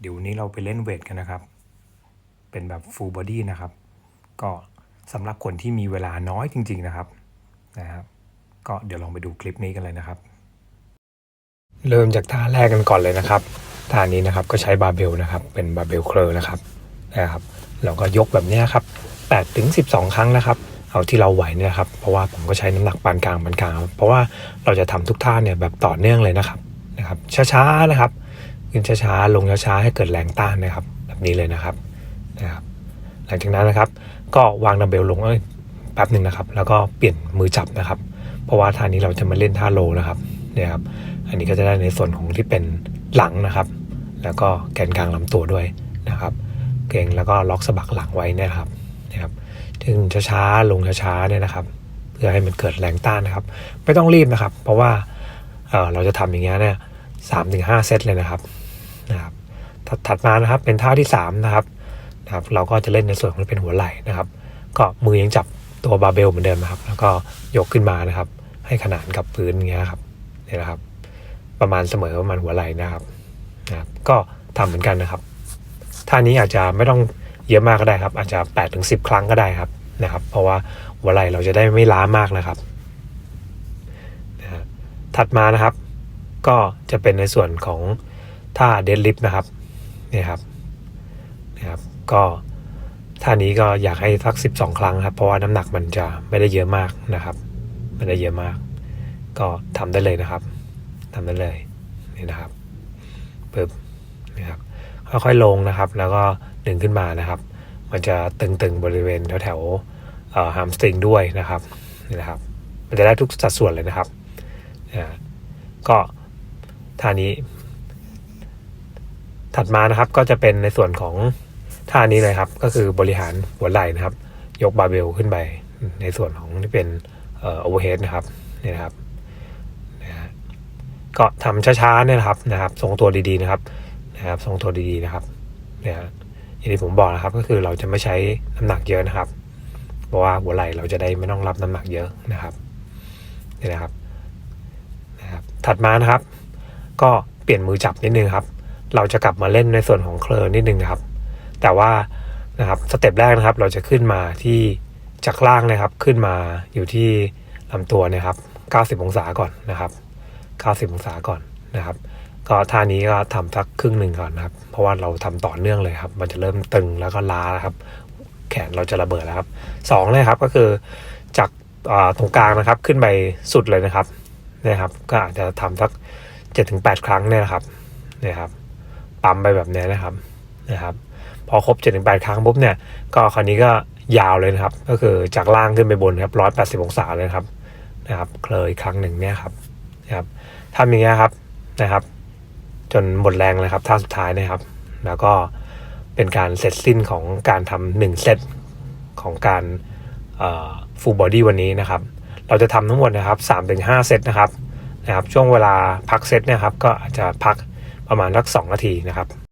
เดี๋ยวนี้เราไปเล่นเวทกันนะครับ เป็นแบบ full body นะครับ ก็สำหรับคนที่มีเวลาน้อยจริง ๆนะครับนะครับ ก็เดี๋ยวลองไปดูคลิปนี้กันเลยนะครับ เริ่มจากท่าแรกกันก่อนเลยนะครับท่านี้นะครับก็ใช้บาร์เบลนะครับ เป็นบาร์เบลเคอร์นะครับนะครับเราก็ยกแบบนี้ครับ8ถึง12 ครั้งนะครับ เอาที่เราไหวเนี่ยครับ เพราะว่าผมก็ใช้น้ำหนักปานกลางปานกลาง เพราะว่าเราจะทำทุกท่าเนี่ยแบบต่อเนื่องเลยนะครับนะครับ ช้าๆนะครับ ขึ้นช้าๆ ลงช้าๆ ให้เกิดแรงต้านนะครับ แบบนี้เลยนะครับนะครับ หลังจากนั้นนะครับ ก็วางดัมเบลลงเอ้ยแป๊บหนึ่งนะครับ แล้วก็เปลี่ยนมือจับนะครับ เพราะว่าท่านี้เราจะมาเล่นท่าโลนะครับเนี่ยครับ อันนี้ก็จะได้ในส่วนของที่เป็นหลังนะครับ แล้วก็แกนกลางลำตัวด้วยนะครับ เก่งแล้วก็ล็อกสะบักหลังไว้นะครับนะครับถึงช้าๆ ลงช้าๆ เนี่ยนะครับ เพื่อให้มันเกิดแรงต้านนะครับ ไม่ต้องรีบนะครับ เพราะว่าเอ่อเราจะทำอย่างเงี้ยเนี่ยสามถึงห้าเซตเลยนะครับ นะครับถัดถัดมานะครับเป็นท่าที่สามนะครับนะครับ เราก็จะเล่นในส่วนของเป็นหัวไหล่นะครับ ก็มือยังจับตัวบาเบลเหมือนเดิมนะครับ แล้วก็ยกขึ้นมานะครับ ให้ขนานกับพื้นเงี้ยครับนี่นะครับ ประมาณเสมอประมาณหัวไหล่นะครับนะครับก็ทำเหมือนกันนะครับท่านี้อาจจะไม่ต้องเยอะมากก็ได้ครับ อาจจะ8ปดถึงสิครั้งก็ได้ครับนะครับ เพราะว่าหัวไหล่เราจะได้ไม่ล้ามากนะครับนะถัดมานะครับ ก็จะเป็นในส่วนของ ท่าเดดลิฟต์นะครับเนี่ยครับนะครับก็ท่านี้ก็อยากให้สัก 12 ครั้งครับ เพราะว่าน้ำหนักมันจะไม่ได้เยอะมากนะครับไม่ได้เยอะมาก ก็ทำได้เลยนะครับทำได้เลยนี่นะครับปึ๊บนะครับค่อยๆลงนะครับ แล้วก็ดึงขึ้นมานะครับ มันจะตึงๆบริเวณแถวๆฮามสตริงด้วยนะครับนี่นะครับมันจะได้ทุกสัดส่วนเลยนะครับอ่าก็ท่านี้ ถัดมานะครับก็จะเป็นในส่วนของท่านี้เลยครับ ก็คือบริหารหัวไหล่นะครับ ยกบาร์เบลขึ้นไป ในส่วนของที่เป็นโอเวอร์เฮดนะครับนี่นะครับก็ทำช้าๆเนี่ยนะครับนะครับทรงตัวดีๆนะครับนะครับทรงตัวดีๆนะครับเนี่ยอย่างที่ผมบอกนะครับ ก็คือเราจะไม่ใช้น้ำหนักเยอะนะครับ เพราะว่าหัวไหล่เราจะได้ไม่ต้องรับน้ำหนักเยอะนะครับนี่นะครับนะครับ ถัดมานะครับ ก็เปลี่ยนมือจับนิดนึงครับ เราจะกลับมาเล่นในส่วนของเคลอนิดนึงนะครับ แต่ว่านะครับสเต็ปแรกนะครับ เราจะขึ้นมาที่จากล่างนะครับ ขึ้นมาอยู่ที่ลำตัวนะครับ 90 องศาก่อนนะครับ 90 องศาก่อนนะครับ ก็ท่านี้ก็ทำสักครึ่งหนึ่งก่อนนะครับ เพราะว่าเราทำต่อเนื่องเลยครับ มันจะเริ่มตึงแล้วก็ล้าแล้วครับ แขนเราจะระเบิดแล้วครับสองเลยครับก็คือจากาตรงกลางนะครับ ขึ้นไปสุดเลยนะครับนะครับ ก็อาจจะทำสัก 7-8 ครั้งเนี่ยนะครับนี่ครับ ปั๊มไปแบบนี้นะครับนะครับ พอครบ7จ็ถึงแครั้งปุ๊บเนี่ยก็คราวนี้ก็ยาวเลยนะครับ ก็คือจากล่างขึ้นไปบนครับร้อยแปดสิบองศาเลยครับนะครับเคลยครั้งหนึ่งเนี่ยครับนะครับทำอย่างเงี้ยครับนะครับ จนหมดแรงเลยครับท่าสุดท้ายนะครับ แล้วก็เป็นการเสร็จสิ้นของการทำหนึ่งเซตของการฟูลบอดี้วันนี้นะครับ เราจะทำทั้งหมดนะครับ3าถึงหเซตนะครับนะครับ ช่วงเวลาพักเซตเนี่ยครับ ก็อาจจะพัก ประมาณสัก2นาทีนะครับ